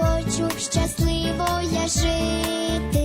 хочу щасливо я жити.